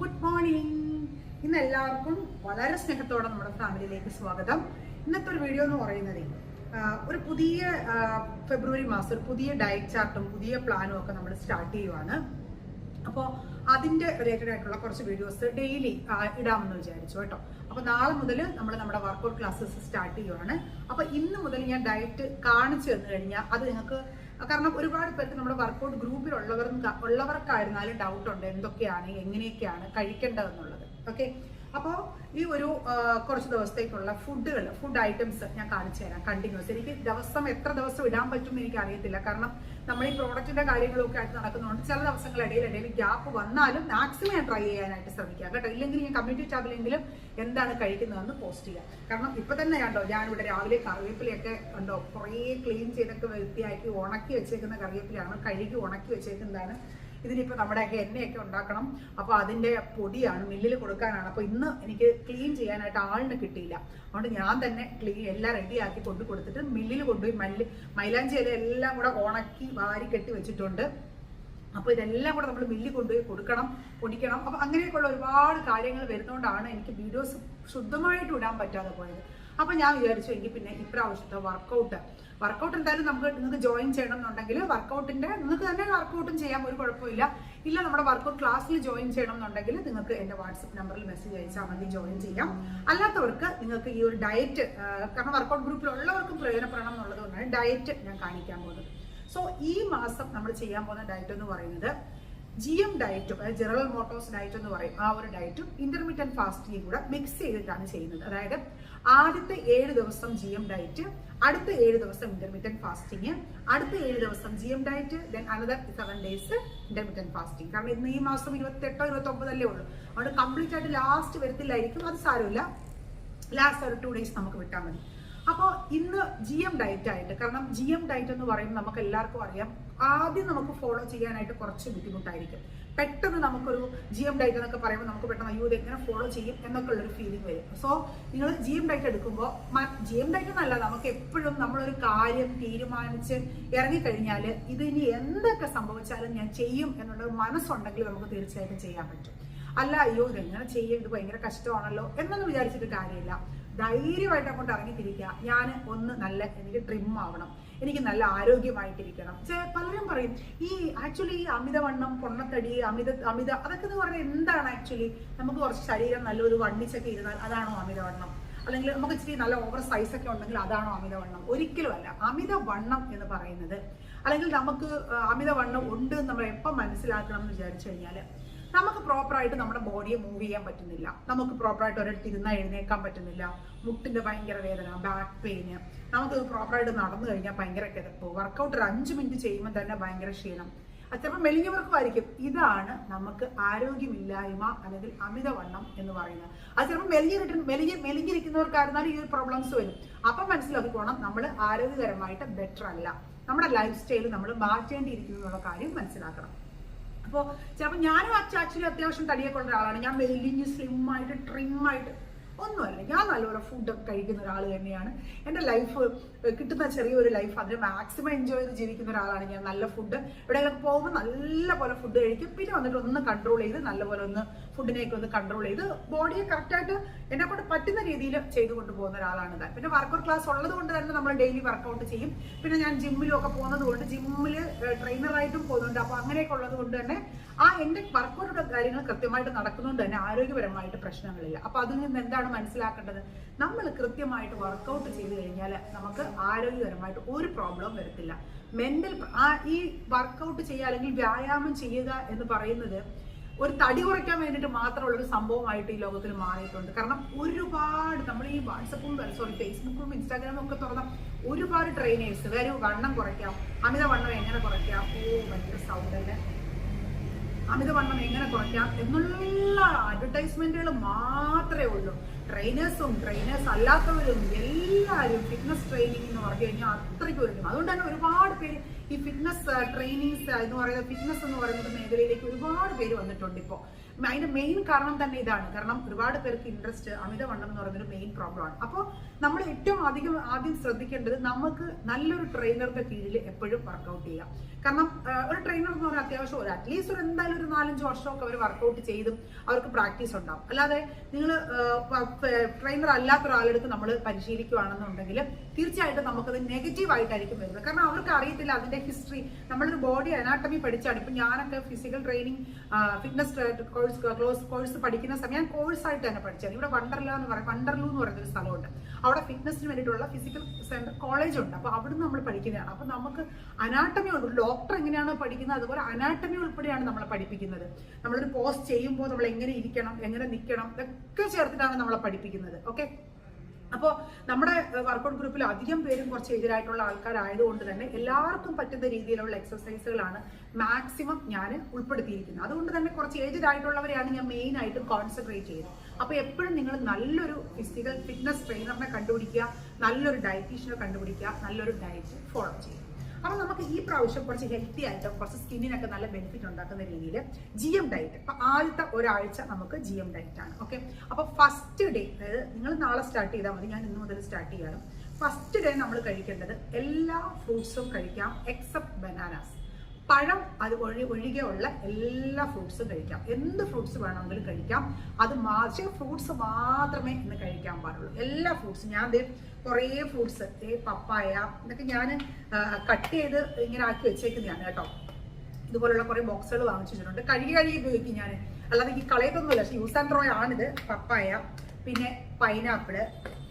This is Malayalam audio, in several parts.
ഗുഡ് മോർണിംഗ് ഇന്ന് എല്ലാവർക്കും വളരെ സ്നേഹത്തോടെ നമ്മുടെ ഫാമിലിയിലേക്ക് സ്വാഗതം. ഇന്നത്തെ ഒരു വീഡിയോ എന്ന് പറയുന്നത് ഒരു പുതിയ ഫെബ്രുവരി മാസം ഒരു പുതിയ ഡയറ്റ് ചാർട്ടും പുതിയ പ്ലാനും ഒക്കെ നമ്മൾ സ്റ്റാർട്ട് ചെയ്യുവാണ്. അപ്പോൾ അതിന്റെ റിലേറ്റഡ് ആയിട്ടുള്ള കുറച്ച് വീഡിയോസ് ഡെയിലി ഇടാമെന്ന് വിചാരിച്ചു കേട്ടോ. അപ്പോൾ നാളെ മുതൽ നമ്മൾ നമ്മുടെ വർക്കൗട്ട് ക്ലാസ്സസ് സ്റ്റാർട്ട് ചെയ്യുവാണ്. അപ്പോൾ ഇന്ന് മുതൽ ഞാൻ ഡയറ്റ് കാണിച്ചു തന്നു കഴിഞ്ഞാൽ അത് നിങ്ങൾക്ക് കാരണം ഒരുപാട് പേർക്ക് നമ്മുടെ വർക്കൗട്ട് ഗ്രൂപ്പിലുള്ളവർ ഉള്ളവർക്കായിരുന്നാലും ഡൗട്ട് ഉണ്ട് എന്തൊക്കെയാണ് എങ്ങനെയൊക്കെയാണ് കഴിക്കേണ്ടതെന്നുള്ളത്. ഓക്കെ അപ്പോൾ ഈ ഒരു കുറച്ച് ദിവസത്തേക്കുള്ള ഫുഡുകൾ ഫുഡ് ഐറ്റംസ് ഞാൻ കാണിച്ചു തരാം കണ്ടിന്യൂസ്. എനിക്ക് ദിവസം എത്ര ദിവസം ഇടാൻ പറ്റും എന്ന് എനിക്ക് അറിയത്തില്ല കാരണം നമ്മൾ ഈ പ്രോഡക്റ്റിന്റെ കാര്യങ്ങളൊക്കെ ആയിട്ട് നടക്കുന്നതുകൊണ്ട് ചില ദിവസങ്ങൾ ഇടയിൽ ഗ്യാപ്പ് വന്നാലും മാക്സിമം ഞാൻ ട്രൈ ചെയ്യാനായിട്ട് ശ്രമിക്കാം കേട്ടോ. ഇല്ലെങ്കിൽ ഞാൻ കമ്മ്യൂണിറ്റി ടാബിലെങ്കിലും എന്താണ് കഴിക്കുന്നതെന്ന് പോസ്റ്റ് ചെയ്യാം. കാരണം ഇപ്പൊ തന്നെ കണ്ടോ ഞാനിവിടെ രാവിലെ കറിവേപ്പിലയൊക്കെ കണ്ടോ കുറേ ക്ലീൻ ചെയ്തൊക്കെ വൃത്തിയാക്കി ഉണക്കി വെച്ചേക്കുന്ന കറിവേപ്പിലാണ് കഴുകി ഉണക്കി വെച്ചേക്കുന്നതാണ് ഇതിനിപ്പോൾ നമ്മുടെ എണ്ണയൊക്കെ ഉണ്ടാക്കണം. അപ്പോൾ അതിന്റെ പൊടിയാണ് മില്ലിൽ കൊടുക്കാനാണ്. അപ്പോൾ ഇന്ന് എനിക്ക് ക്ലീൻ ചെയ്യാനായിട്ട് ആളിനെ കിട്ടിയില്ല. അതുകൊണ്ട് ഞാൻ തന്നെ ക്ലീൻ എല്ലാം റെഡിയാക്കി കൊണ്ടു കൊടുത്തിട്ട് മില്ലിൽ കൊണ്ടുപോയി മല്ലി മൈലാഞ്ചി ഇല എല്ലാം കൂടെ ഉണക്കി വാരി കെട്ടി വെച്ചിട്ടുണ്ട്. അപ്പോൾ ഇതെല്ലാം കൂടെ നമ്മൾ മില്ലിൽ കൊണ്ടുപോയി കൊടുക്കണം പൊടിക്കണം. അപ്പോൾ അങ്ങനെയൊക്കെയുള്ള ഒരുപാട് കാര്യങ്ങൾ വരുന്നതുകൊണ്ടാണ് എനിക്ക് വീഡിയോസ് ശുദ്ധമായിട്ട് ഇടാൻ പറ്റാതെ പോയത്. അപ്പോൾ ഞാൻ വിചാരിച്ചു എനിക്ക് പിന്നെ ഇപ്രാവശ്യത്തെ വർക്കൗട്ട് വർക്കൗട്ട് എന്തായാലും നമുക്ക് നിങ്ങൾക്ക് ജോയിൻ ചെയ്യണം എന്നുണ്ടെങ്കിൽ വർക്കൗട്ടിന്റെ നിങ്ങൾക്ക് തന്നെ വർക്കൗട്ടും ചെയ്യാം ഒരു കുഴപ്പമില്ല. ഇല്ല നമ്മുടെ വർക്കൗട്ട് ക്ലാസ്സിൽ ജോയിൻ ചെയ്യണം എന്നുണ്ടെങ്കിൽ നിങ്ങൾക്ക് എന്റെ വാട്സപ്പ് നമ്പറിൽ മെസ്സേജ് അയച്ചാൽ മതി ജോയിൻ ചെയ്യാം. അല്ലാത്തവർക്ക് നിങ്ങൾക്ക് ഈ ഒരു ഡയറ്റ് കാരണം വർക്കൗട്ട് ഗ്രൂപ്പിലുള്ളവർക്കും പ്രയോജനപ്പെടണം എന്നുള്ളത് കൊണ്ടാണ് ഡയറ്റ് ഞാൻ കാണിക്കാൻ പോകുന്നത്. സോ ഈ മാസം നമ്മൾ ചെയ്യാൻ പോകുന്ന ഡയറ്റ് എന്ന് പറയുന്നത് ജി എം ഡയറ്റും അതായത് ജനറൽ മോട്ടോഴ്സ് ഡയറ്റ് എന്ന് പറയും ആ ഒരു ഡയറ്റും ഇന്റർമീഡിയറ്റ് ഫാസ്റ്റിംഗും കൂടെ മിക്സ് ചെയ്തിട്ടാണ് ചെയ്യുന്നത്. അതായത് ആദ്യത്തെ ഏഴ് ദിവസം ജി എം ഡയറ്റ് അടുത്ത ഏഴ് ദിവസം ഇന്റർമീഡിയറ്റ് ഫാസ്റ്റിംഗ് അടുത്ത ഏഴ് ദിവസം G M diet then another seven days intermediate fasting കാരണം ഇന്ന് ഈ മാസം ഇരുപത്തെട്ടോ ഇരുപത്തൊമ്പതല്ലേ ഉള്ളൂ. അതുകൊണ്ട് കംപ്ലീറ്റ് ആയിട്ട് ലാസ്റ്റ് വരത്തില്ലായിരിക്കും അത് സാരമില്ല. ലാസ്റ്റ് ഒരു ടു ഡേയ്സ് നമുക്ക് വിട്ടാൽ മതി. അപ്പോൾ ഇന്ന് ജി എം ഡയറ്റ് ആയിട്ട് കാരണം ജി എം ഡയറ്റ് എന്ന് പറയുമ്പോൾ നമുക്ക് എല്ലാവർക്കും അറിയാം ആദ്യം നമുക്ക് ഫോളോ ചെയ്യാനായിട്ട് കുറച്ച് ബുദ്ധിമുട്ടായിരിക്കും. പെട്ടെന്ന് നമുക്കൊരു ജി എം ഡയറ്റ് എന്നൊക്കെ പറയുമ്പോൾ നമുക്ക് പെട്ടെന്ന് അയ്യോ ഇത് എങ്ങനെ ഫോളോ ചെയ്യും എന്നൊക്കെ ഉള്ളൊരു ഫീലിംഗ് വരും സോ നിങ്ങൾ ജി എം ഡയറ്റ് എടുക്കുമ്പോൾ ജി എം ഡയറ്റ് എന്നല്ല നമുക്ക് എപ്പോഴും നമ്മളൊരു കാര്യം തീരുമാനിച്ച് ഇറങ്ങിക്കഴിഞ്ഞാൽ ഇത് ഇനി എന്തൊക്കെ സംഭവിച്ചാലും ഞാൻ ചെയ്യും എന്നുള്ള മനസ്സുണ്ടെങ്കിൽ നമുക്ക് തീർച്ചയായിട്ടും ചെയ്യാൻ പറ്റും. അല്ല അയ്യോ ഇതെങ്ങനെ ചെയ്യും? ഇത് ഭയങ്കര കഷ്ടമാണല്ലോ എന്നൊന്നും വിചാരിച്ചിട്ട് കാര്യമില്ല. ധൈര്യമായിട്ട് അങ്ങോട്ട് ഇറങ്ങിത്തിരിക്കുക. ഞാൻ ഒന്ന് നല്ല എനിക്ക് ട്രിം ആവണം. എനിക്ക് നല്ല ആരോഗ്യമായിട്ടിരിക്കണം. പലരും പറയും ഈ ആക്ച്വലി ഈ അമിതവണ്ണം പൊണ്ണത്തടി അമിത അമിത അതൊക്കെ എന്ന് പറഞ്ഞാൽ എന്താണ് ആക്ച്വലി നമുക്ക് കുറച്ച് ശരീരം നല്ലൊരു വണ്ണിച്ചൊക്കെ ഇരുന്നാൽ അതാണോ അമിതവണ്ണം? അല്ലെങ്കിൽ നമുക്ക് ഇച്ചിരി നല്ല ഓവർ സൈസ് ഒക്കെ ഉണ്ടെങ്കിൽ അതാണോ അമിതവണ്ണം? ഒരിക്കലും അല്ല. അമിതവണ്ണം എന്ന് പറയുന്നത് അല്ലെങ്കിൽ നമുക്ക് അമിതവണ്ണം ഉണ്ട് എന്ന് നമ്മൾ എപ്പം മനസ്സിലാക്കണം എന്ന് വിചാരിച്ചു കഴിഞ്ഞാൽ നമുക്ക് പ്രോപ്പറായിട്ട് നമ്മുടെ ബോഡിയെ മൂവ് ചെയ്യാൻ പറ്റുന്നില്ല. നമുക്ക് പ്രോപ്പറായിട്ട് ഒരിടത്ത് ഇരുന്നാൽ എഴുന്നേക്കാൻ പറ്റുന്നില്ല. മുട്ടിന്റെ ഭയങ്കര വേദന ബാക്ക് പെയിന് നമുക്ക് പ്രോപ്പറായിട്ട് നടന്നു കഴിഞ്ഞാൽ ഭയങ്കര കിതപ്പ് വർക്കൗട്ട് ഒരു അഞ്ച് മിനിറ്റ് ചെയ്യുമ്പോൾ തന്നെ ഭയങ്കര ക്ഷീണം. അത് ചിലപ്പോൾ മെലിഞ്ഞവർക്കും ആയിരിക്കും ഇതാണ് നമുക്ക് ആരോഗ്യമില്ലായ്മ അല്ലെങ്കിൽ അമിതവണ്ണം എന്ന് പറയുന്നത്. അത് ചിലപ്പോൾ മെലിഞ്ഞിട്ട് മെലിഞ്ഞ് മെലിഞ്ഞിരിക്കുന്നവർക്കായിരുന്നാലും ഈ ഒരു പ്രോബ്ലംസ് വരും. അപ്പം മനസ്സിലാക്കിക്കോണം നമ്മൾ ആരോഗ്യകരമായിട്ട് ബെറ്റർ അല്ല. നമ്മുടെ ലൈഫ് സ്റ്റൈൽ നമ്മൾ മാറ്റേണ്ടിയിരിക്കുന്നു എന്നുള്ള കാര്യം മനസ്സിലാക്കണം. അപ്പോൾ ചിലപ്പോൾ ഞാനും ആക്ച്വലി അത്യാവശ്യം തടിയൊക്കെ ഉള്ള ഒരാളാണ്. ഞാൻ മെലിഞ്ഞ് സ്ലിം ആയിട്ട് ട്രിം ആയിട്ട് ഒന്നുമല്ല. ഞാൻ നല്ലപോലെ ഫുഡൊക്കെ കഴിക്കുന്ന ഒരാൾ തന്നെയാണ്. എന്റെ ലൈഫ് കിട്ടുന്ന ചെറിയൊരു ലൈഫ് അതിന് മാക്സിമം എൻജോയ് ചെയ്ത് ജീവിക്കുന്ന ഒരാളാണ് ഞാൻ. നല്ല ഫുഡ് എവിടെയെങ്കിലും പോകുമ്പോൾ നല്ല പോലെ ഫുഡ് കഴിക്കും. പിന്നെ വന്നിട്ട് ഒന്ന് കൺട്രോൾ ചെയ്ത് നല്ലപോലെ ഒന്ന് ഫുഡിനെയൊക്കെ ഒന്ന് കൺട്രോൾ ചെയ്ത് ബോഡിയെ കറക്റ്റായിട്ട് എന്നെ കൊണ്ട് പറ്റുന്ന രീതിയിൽ ചെയ്തു കൊണ്ടുപോകുന്ന ഒരാളാണ് ഞാൻ. പിന്നെ വർക്കൗട്ട് ക്ലാസ് ഉള്ളത് കൊണ്ട് തന്നെ നമ്മൾ ഡെയിലി വർക്കൗട്ട് ചെയ്യും. പിന്നെ ഞാൻ ജിമ്മിലും ഒക്കെ പോകുന്നത് കൊണ്ട് ജിമ്മിൽ ട്രെയിനറായിട്ടും പോകുന്നുണ്ട്. അപ്പോൾ അങ്ങനെയൊക്കെ ഉള്ളത് കൊണ്ട് തന്നെ ആ എന്റെ വർക്കൗട്ടുള്ള കാര്യങ്ങൾ കൃത്യമായിട്ട് നടക്കുന്നതുകൊണ്ട് തന്നെ ആരോഗ്യപരമായിട്ട് പ്രശ്നങ്ങളില്ല. അപ്പോൾ അതിൽ നിന്ന് എന്താണ് മനസ്സിലാക്കേണ്ടത്? നമ്മൾ കൃത്യമായിട്ട് വർക്കൗട്ട് ചെയ്ത് കഴിഞ്ഞാൽ നമുക്ക് ആരോഗ്യപരമായിട്ട് ഒരു പ്രോബ്ലം വരത്തില്ല. മെന്റൽ ഈ വർക്കൗട്ട് ചെയ്യുക അല്ലെങ്കിൽ വ്യായാമം ചെയ്യുക എന്ന് പറയുന്നത് ഒരു തടി കുറയ്ക്കാൻ വേണ്ടിയിട്ട് മാത്രമുള്ള ഒരു സംഭവമായിട്ട് ഈ ലോകത്തിൽ മാറിയിട്ടുണ്ട്. കാരണം ഒരുപാട് നമ്മൾ ഈ വാട്സപ്പും സോറി ഫേസ്ബുക്കും ഇൻസ്റ്റാഗ്രാമും ഒക്കെ തുറന്ന ഒരുപാട് ട്രെയിനേഴ്സ് വരും വണ്ണം കുറയ്ക്കാം. അമിത വണ്ണം എങ്ങനെ കുറയ്ക്കാം? ഓ ഭയങ്കര സൗണ്ട് അല്ലേ? അമിതവണ്ണം എങ്ങനെ കുറയ്ക്കാം? എന്നുള്ള അഡ്വർടൈസ്മെന്റുകൾ മാത്രമേ ഉള്ളൂ. ട്രെയിനേഴ്സും ട്രെയിനേഴ്സ് അല്ലാത്തവരും എല്ലാവരും ഫിറ്റ്നസ് ട്രെയിനിങ് എന്ന് പറഞ്ഞു കഴിഞ്ഞാൽ അത്രയ്ക്ക് ഒരുക്കും. അതുകൊണ്ട് തന്നെ ഒരുപാട് പേര് ഈ ഫിറ്റ്നസ് ട്രെയിനിങ്സ് എന്ന് പറയുന്നത് ഫിറ്റ്നസ് എന്ന് പറയുന്ന മേഖലയിലേക്ക് ഒരുപാട് പേര് വന്നിട്ടുണ്ട് ഇപ്പോൾ അതിന്റെ മെയിൻ കാരണം തന്നെ ഇതാണ്. കാരണം ഒരുപാട് പേർക്ക് ഇൻട്രസ്റ്റ് അമിതവണ്ണം എന്ന് പറയുന്നൊരു മെയിൻ പ്രോബ്ലമാണ് അപ്പോൾ നമ്മൾ ഏറ്റവും അധികം ആദ്യം ശ്രദ്ധിക്കേണ്ടത് നമുക്ക് നല്ലൊരു ട്രെയിനറുടെ കീഴിൽ എപ്പോഴും വർക്കൗട്ട് ചെയ്യാം. കാരണം ഒരു ട്രെയിനർ എന്ന് പറഞ്ഞാൽ അത്യാവശ്യം ഒരു അറ്റ്ലീസ്റ്റ് ഒരു എന്തായാലും ഒരു നാലഞ്ച് വർഷമൊക്കെ അവർ വർക്കൗട്ട് ചെയ്തും അവർക്ക് പ്രാക്ടീസ് ഉണ്ടാവും. അല്ലാതെ നിങ്ങൾ ട്രെയിനർ അല്ലാത്ത ഒരാളെടുത്ത് നമ്മൾ പരിശീലിക്കുകയാണെന്നുണ്ടെങ്കിൽ തീർച്ചയായിട്ടും നമുക്കത് നെഗറ്റീവായിട്ടായിരിക്കും വരുന്നത്. കാരണം അവർക്ക് അറിയത്തില്ല അതിന്റെ ഹിസ്റ്ററി നമ്മളൊരു ബോഡി അനാട്ടമി പഠിച്ചാണ്. ഇപ്പൊ ഞാനൊക്കെ physical training fitness course close course പഠിക്കുന്ന സമയം കോഴ്സ് ആയിട്ട് തന്നെ പഠിച്ചാണ്. ഇവിടെ വണ്ടർല എന്ന് പറയും വണ്ടർലു എന്ന് പറയുന്ന ഒരു സ്ഥലമുണ്ട്. അവിടെ ഫിറ്റ്നസിന് വേണ്ടിയിട്ടുള്ള ഫിസിക്കൽ സെന്റർ കോളേജ് ഉണ്ട്. അപ്പൊ അവിടുന്ന് നമ്മൾ പഠിക്കുന്നതാണ്. അപ്പൊ നമുക്ക് അനാട്ടമി ഉണ്ട്. ഡോക്ടർ എങ്ങനെയാണോ പഠിക്കുന്നത് അതുപോലെ അനാട്ടമി ഉൾപ്പെടെയാണ് നമ്മളെ പഠിപ്പിക്കുന്നത്. നമ്മളൊരു പോസ്റ്റ് ചെയ്യുമ്പോൾ നമ്മൾ എങ്ങനെ ഇരിക്കണം എങ്ങനെ നിൽക്കണം ഇതൊക്കെ ചേർത്തിട്ടാണ് നമ്മളെ പഠിപ്പിക്കുന്നത്. ഓക്കെ അപ്പോൾ നമ്മുടെ വർക്കൗട്ട് ഗ്രൂപ്പിൽ അധികം പേരും കുറച്ച് എതിരായിട്ടുള്ള ആൾക്കാരായതുകൊണ്ട് തന്നെ എല്ലാവർക്കും പറ്റുന്ന രീതിയിലുള്ള എക്സസൈസുകളാണ് മാക്സിമം ഞാൻ ഉൾപ്പെടുത്തിയിരിക്കുന്നത്. അതുകൊണ്ട് തന്നെ കുറച്ച് ഏജ്ഡ് ആയിട്ടുള്ളവരെയാണ് ഞാൻ മെയിൻ ആയിട്ട് കോൺസെൻട്രേറ്റ് ചെയ്തത് അപ്പോൾ എപ്പോഴും നിങ്ങൾ നല്ലൊരു ഫിസിക്കൽ ഫിറ്റ്നസ് ട്രെയിനറിനെ കണ്ടുപിടിക്കുക നല്ലൊരു ഡയറ്റീഷ്യനെ കണ്ടുപിടിക്കുക നല്ലൊരു ഡയറ്റ് ഫോളോ ചെയ്യുക. അപ്പൊ നമുക്ക് ഈ പ്രാവശ്യം കുറച്ച് ഹെൽത്തി ആയിട്ട് കുറച്ച് സ്കിന്നിനൊക്കെ നല്ല ബെനിഫിറ്റ് ഉണ്ടാക്കുന്ന രീതിയിൽ ജി എം ഡയറ്റ് അപ്പൊ ആദ്യത്തെ ഒരാഴ്ച നമുക്ക് ജി എം ഡയറ്റ് ആണ്. ഓക്കെ അപ്പൊ ഫസ്റ്റ് ഡേ അതായത് നിങ്ങൾ നാളെ സ്റ്റാർട്ട് ചെയ്താൽ മതി. ഞാൻ ഇന്ന് മുതൽ സ്റ്റാർട്ട് ചെയ്യാണ് ഫസ്റ്റ് ഡേ നമ്മൾ കഴിക്കേണ്ടത് എല്ലാ ഫ്രൂട്ട്സും കഴിക്കാം എക്സെപ്റ്റ് ബനാനാസ് പഴം അത് ഒഴി ഒഴികെയുള്ള എല്ലാ ഫ്രൂട്ട്സും കഴിക്കാം. എന്ത് ഫ്രൂട്ട്സ് വേണമെങ്കിലും കഴിക്കാം. അത് മാർച്ച് ഫ്രൂട്ട്സ് മാത്രമേ ഇന്ന് കഴിക്കാൻ പാടുള്ളൂ. എല്ലാ ഫ്രൂട്ട്സും ഞാൻ ദേ കുറേ ഫ്രൂട്ട്സ് ഈ പപ്പായ ഇതൊക്കെ ഞാൻ കട്ട് ചെയ്ത് ഇങ്ങനെ ആക്കി വെച്ചേക്കുന്നതാണ് കേട്ടോ. ഇതുപോലുള്ള കുറേ ബോക്സുകൾ വാങ്ങിച്ചു വെച്ചിട്ടുണ്ട്. കഴുകി കഴുകി ഉപയോഗിക്കും ഞാൻ അല്ലാതെ ഈ കളയത്തൊന്നുമില്ല. പക്ഷേ യൂസ് ആൻഡ് ത്രോ ആണിത് പപ്പായ പിന്നെ പൈനാപ്പിൾ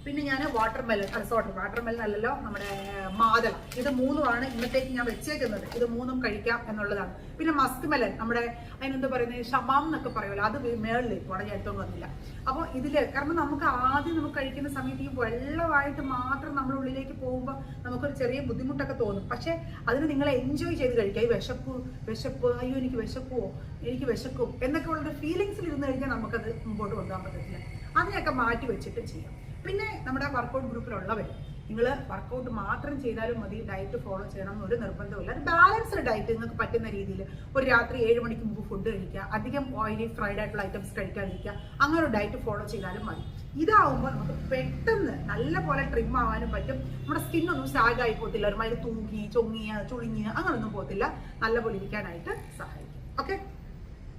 പിന്നെ ഞാൻ watermelon sorry watermelon അല്ലല്ലോ നമ്മുടെ മാതള. ഇത് മൂന്നുമാണ് ഇന്നത്തേക്ക് ഞാൻ വെച്ചേക്കുന്നത്. ഇത് മൂന്നും കഴിക്കാം എന്നുള്ളതാണ്. പിന്നെ മസ്ക് മെലൺ നമ്മുടെ അതിനെന്താ പറയുന്നത് ഷമാം എന്നൊക്കെ പറയുമല്ലോ അത് മേളിലേക്ക് പോകണം ഞാൻ എടുത്തോണ്ട് വന്നില്ല. അപ്പോൾ ഇതിൽ കാരണം നമുക്ക് ആദ്യം നമുക്ക് കഴിക്കുന്ന സമയത്ത് ഈ വെള്ളമായിട്ട് മാത്രം നമ്മൾ ഉള്ളിലേക്ക് പോകുമ്പോൾ നമുക്കൊരു ചെറിയ ബുദ്ധിമുട്ടൊക്കെ തോന്നും. പക്ഷേ അതിന് നിങ്ങൾ എൻജോയ് ചെയ്ത് കഴിക്കുക. ഈ വിശപ്പ് വിശപ്പ് അയ്യോ എനിക്ക് വിശക്കുമോ എനിക്ക് വിശക്കും എന്നൊക്കെ ഉള്ള ഫീലിങ്സിൽ ഇരുന്ന് കഴിഞ്ഞാൽ നമുക്കത് മുമ്പോട്ട് കൊണ്ടുപോകാൻ പറ്റത്തില്ല. അതിനെയൊക്കെ മാറ്റി വെച്ചിട്ട് ചെയ്യാം. പിന്നെ നമ്മുടെ വർക്കൗട്ട് ഗ്രൂപ്പിലുള്ളവർ നിങ്ങൾ വർക്കൗട്ട് മാത്രം ചെയ്താലും മതി ഡയറ്റ് ഫോളോ ചെയ്യണം എന്നൊരു നിർബന്ധമില്ല ഒരു ബാലൻസ്ഡ് ഡയറ്റ് നിങ്ങൾക്ക് പറ്റുന്ന രീതിയിൽ ഒരു രാത്രി ഏഴ് മണിക്ക് മുമ്പ് ഫുഡ് കഴിക്കുക അധികം ഓയിലി ഫ്രൈഡ് ആയിട്ടുള്ള ഐറ്റംസ് കഴിക്കാതിരിക്കുക അങ്ങനെ ഒരു ഡയറ്റ് ഫോളോ ചെയ്താലും മതി. ഇതാവുമ്പോൾ നമുക്ക് പെട്ടെന്ന് നല്ല പോലെ ട്രിം ആവാനും പറ്റും. നമ്മുടെ സ്കിന്നൊന്നും സാഗായി പോകത്തില്ല. ഒരുമാതിരി തൂങ്ങി ചൊങ്ങിയ ചുളിങ്ങിയ അങ്ങനൊന്നും പോകത്തില്ല. നല്ലപോലെ ഇരിക്കാനായിട്ട് സഹായിക്കും. ഓക്കെ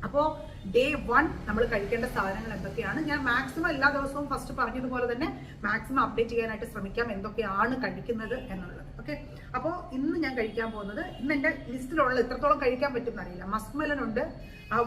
അപ്പോൾ ഡേ വൺ നമ്മൾ കഴിക്കേണ്ട സാധനങ്ങൾ എന്തൊക്കെയാണ്? ഞാൻ മാക്സിമം എല്ലാ ദിവസവും ഫസ്റ്റ് പറഞ്ഞതുപോലെ തന്നെ മാക്സിമം അപ്ഡേറ്റ് ചെയ്യാനായിട്ട് ശ്രമിക്കാം എന്തൊക്കെയാണ് കഴിക്കുന്നത് എന്നുള്ളത്. ഓക്കെ അപ്പോൾ ഇന്ന് ഞാൻ കഴിക്കാൻ പോകുന്നത് ഇന്ന് എന്റെ ലിസ്റ്റിലുള്ള എത്രത്തോളം കഴിക്കാൻ പറ്റും അറിയില്ല. മസ്ക് മെലൻ ഉണ്ട്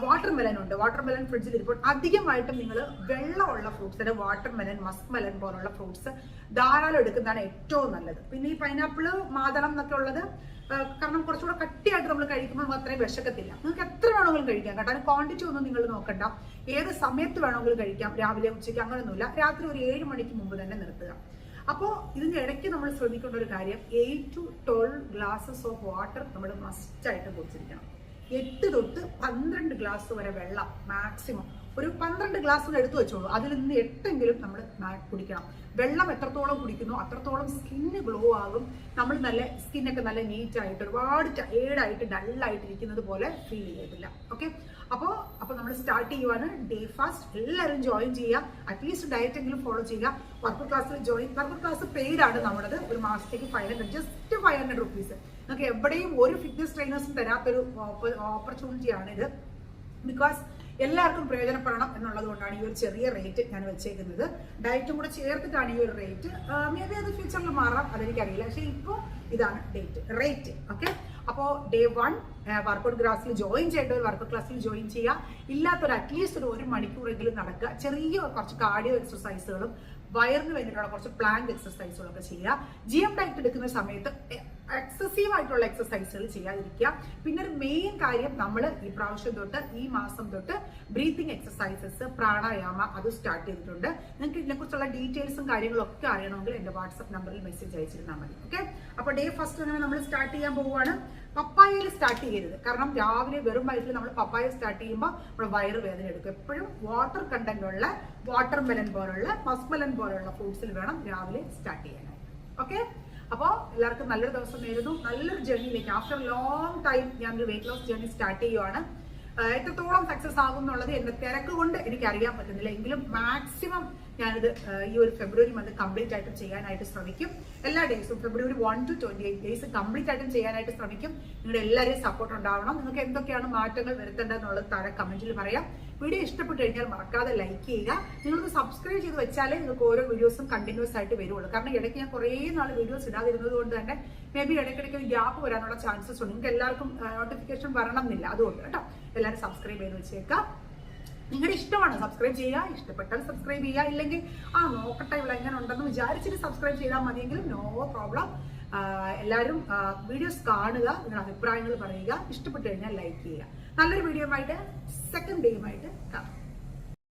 വാട്ടർ മെലൻ ഉണ്ട്. വാട്ടർ മെലൻ ഫ്രിഡ്ജിൽ ഇരിപ്പോൾ അധികമായിട്ടും നിങ്ങൾ വെള്ളമുള്ള ഫ്രൂട്ട്സ് അതായത് വാട്ടർ മെലൻ മസ്ക് മെലൻ പോലുള്ള ഫ്രൂട്ട്സ് ധാരാളം എടുക്കുന്നതാണ് ഏറ്റവും നല്ലത്. പിന്നെ ഈ പൈനാപ്പിൾ മാതളം എന്നൊക്കെ ഉള്ളത് കാരണം കുറച്ചുകൂടെ കട്ടിയായിട്ട് നമ്മൾ കഴിക്കുമ്പോൾ നമുക്ക് അത്രയും വിശക്കത്തില്ല. നിങ്ങൾക്ക് എത്ര വേണമെങ്കിലും കഴിക്കാം കേട്ടോ. അതിന് ക്വാണ്ടിറ്റി ഒന്നും നിങ്ങൾ നോക്കണ്ട. ഏത് സമയത്ത് വേണമെങ്കിലും കഴിക്കാം. രാവിലെ ഉച്ചയ്ക്ക് അങ്ങനെയൊന്നുമില്ല രാത്രി ഒരു ഏഴ് മണിക്ക് മുമ്പ് തന്നെ നിർത്തുക. അപ്പോൾ ഇതിന്റെ ഇടയ്ക്ക് നമ്മൾ ശ്രദ്ധിക്കേണ്ട ഒരു കാര്യം eight to twelve glasses of water നമ്മൾ മസ്റ്റായിട്ട് കുടിച്ചിരിക്കണം. എട്ട് തൊട്ട് പന്ത്രണ്ട് ഗ്ലാസ് വരെ വെള്ളം മാക്സിമം ഒരു പന്ത്രണ്ട് ഗ്ലാസ് എടുത്തു വെച്ചോളൂ. അതിൽ നിന്ന് എട്ടെങ്കിലും നമ്മൾ കുടിക്കണം. വെള്ളം എത്രത്തോളം കുടിക്കുന്നു അത്രത്തോളം സ്കിന്ന് ഗ്ലോ ആകും. നമ്മൾ നല്ല സ്കിന്നൊക്കെ നല്ല നീറ്റ് ആയിട്ട് ഒരുപാട് ടയേർഡായിട്ട് ഡള്ളായിട്ട് ഇരിക്കുന്നത് പോലെ ഫീൽ ചെയ്യത്തില്ല. ഓക്കെ അപ്പോൾ അപ്പോൾ നമ്മൾ സ്റ്റാർട്ട് ചെയ്യുവാണ് ഡേ ഫാസ്റ്റ് എല്ലാവരും ജോയിൻ ചെയ്യുക. അറ്റ്ലീസ്റ്റ് ഡയറ്റ് എങ്കിലും ഫോളോ ചെയ്യുക. വർക്കൗട്ട് ക്ലാസ്സിൽ ജോയിൻ വർക്കൗട്ട് ക്ലാസ് പെയ്ഡ് ആണ് നമ്മുടെ ഒരു മാസത്തേക്ക് five hundred just five hundred rupees നിങ്ങൾക്ക് എവിടെയും ഒരു ഫിറ്റ്നസ് ട്രെയിനേഴ്സും തരാത്തൊരു ഓപ്പർച്യൂണിറ്റി ഇത് ബിക്കോസ് എല്ലാവർക്കും പ്രയോജനപ്പെടണം എന്നുള്ളത് കൊണ്ടാണ് ഈ ഒരു ചെറിയ റേറ്റ് ഞാൻ വെച്ചേക്കുന്നത്. ഡയറ്റും കൂടെ ചേർത്തിട്ടാണ് ഈ ഒരു റേറ്റ് മേ ബി അത് ഫ്യൂച്ചറിൽ മാറാം അതെനിക്കറിയില്ല. പക്ഷേ ഇപ്പോൾ ഇതാണ് ഡേറ്റ് റേറ്റ് ഓക്കെ അപ്പോൾ ഡേ വൺ വർക്കൗട്ട് ക്ലാസ്സിൽ ജോയിൻ ചെയ്യേണ്ട ഒരു വർക്കൗട്ട് ക്ലാസ്സിൽ ജോയിൻ ചെയ്യുക ഇല്ലാത്തൊരു അറ്റ്ലീസ്റ്റ് ഒരു ഒരു മണിക്കൂറെങ്കിലും നടക്കുക. ചെറിയ കുറച്ച് കാർഡിയോ എക്സസൈസുകളും വയറിന് വേണ്ടിയിട്ടുള്ള കുറച്ച് പ്ലാങ്ക് എക്സസൈസുകളൊക്കെ ചെയ്യുക. ജി എം ഡയറ്റ് എടുക്കുന്ന സമയത്ത് എക്സസീവ് ആയിട്ടുള്ള എക്സസൈസുകൾ ചെയ്യാതിരിക്കുക. പിന്നെ ഒരു മെയിൻ കാര്യം നമ്മൾ ഈ പ്രാവശ്യം തൊട്ട് ഈ മാസം തൊട്ട് ബ്രീത്തിങ് എക്സസൈസസ് പ്രാണായാമ അത് സ്റ്റാർട്ട് ചെയ്തിട്ടുണ്ട്. നിങ്ങൾക്ക് ഇതിനെക്കുറിച്ചുള്ള ഡീറ്റെയിൽസും കാര്യങ്ങളും ഒക്കെ അറിയണമെങ്കിൽ എന്റെ വാട്സപ്പ് നമ്പറിൽ മെസ്സേജ് അയച്ചിരുന്നാൽ മതി. ഓക്കെ അപ്പോൾ ഡേ ഫസ്റ്റ് അങ്ങനെ നമ്മൾ സ്റ്റാർട്ട് ചെയ്യാൻ പോവുകയാണ് പപ്പായയിൽ സ്റ്റാർട്ട് ചെയ്യരുത്. കാരണം രാവിലെ വെറും വയറ്റിൽ നമ്മൾ പപ്പായ സ്റ്റാർട്ട് ചെയ്യുമ്പോൾ നമ്മുടെ വയറ് വേദന എടുക്കും. എപ്പോഴും വാട്ടർ കണ്ടന്റ് ഉള്ള വാട്ടർ മെലൻ പോലുള്ള മസ്മലൻ പോലുള്ള ഫ്രൂട്ട്സിൽ വേണം രാവിലെ സ്റ്റാർട്ട് ചെയ്യാനായിട്ട്. ഓക്കെ അപ്പോൾ എല്ലാവർക്കും നല്ലൊരു ദിവസം നേരുന്നു. നല്ലൊരു ജേർണിയിലേക്ക് ആഫ്റ്റർ ലോങ് ടൈം ഞാൻ ഒരു വെയിറ്റ് ലോസ് ജേർണി സ്റ്റാർട്ട് ചെയ്യുവാണ്. എത്രത്തോളം സക്സസ് ആകും എന്നുള്ളത് എന്റെ തിരക്ക് കൊണ്ട് എനിക്ക് അറിയാൻ പറ്റുന്നില്ല. എങ്കിലും മാക്സിമം ഞാനിത് ഈ ഒരു ഫെബ്രുവരി മന്ത് കംപ്ലീറ്റ് ആയിട്ടും ചെയ്യാനായിട്ട് ശ്രമിക്കും. എല്ലാ ഡേയ്സും February one to twenty eight days complete ആയിട്ടും ചെയ്യാനായിട്ട് ശ്രമിക്കും. നിങ്ങളുടെ എല്ലാവരെയും സപ്പോർട്ട് ഉണ്ടാവണം. നിങ്ങൾക്ക് എന്തൊക്കെയാണ് മാറ്റങ്ങൾ വരുത്തേണ്ടതെന്നുള്ളത് താഴെ കമന്റിൽ പറയാം. വീഡിയോ ഇഷ്ടപ്പെട്ടു കഴിഞ്ഞാൽ മറക്കാതെ ലൈക്ക് ചെയ്യുക. നിങ്ങൾക്ക് സബ്സ്ക്രൈബ് ചെയ്ത് വെച്ചാലേ നിങ്ങൾക്ക് ഓരോ വീഡിയോസും കണ്ടിന്യൂസ് ആയിട്ട് വരുള്ളൂ. കാരണം ഇടയ്ക്ക് ഞാൻ കുറേ നാൾ വീഡിയോസ് ഇടാതിരുന്നത് കൊണ്ട് തന്നെ മേ ബി ഇടയ്ക്കിടയ്ക്ക് ഗ്യാപ്പ് വരാനുള്ള ചാൻസസ് ഉണ്ട്. നിങ്ങൾക്ക് എല്ലാവർക്കും നോട്ടിഫിക്കേഷൻ വരണം എന്നില്ല അതുകൊണ്ട് കേട്ടോ. എല്ലാവരും സബ്സ്ക്രൈബ് ചെയ്ത് വെച്ചേക്കാം നിങ്ങളുടെ ഇഷ്ടമാണ് സബ്സ്ക്രൈബ് ചെയ്യുക ഇഷ്ടപ്പെട്ടാൽ സബ്സ്ക്രൈബ് ചെയ്യുക ഇല്ലെങ്കിൽ ആ നോക്കട്ടെ ഇവിടെ എങ്ങനെ ഉണ്ടെന്ന് വിചാരിച്ചിട്ട് സബ്സ്ക്രൈബ് ചെയ്താൽ മതിയെങ്കിലും നോ പ്രോബ്ലം എല്ലാവരും വീഡിയോസ് കാണുക നിങ്ങളുടെ അഭിപ്രായങ്ങൾ പറയുക ഇഷ്ടപ്പെട്ടു കഴിഞ്ഞാൽ ലൈക്ക് ചെയ്യുക. നല്ലൊരു വീഡിയോ ആയിട്ട് സെക്കൻഡ് ഡേയുമായിട്ട്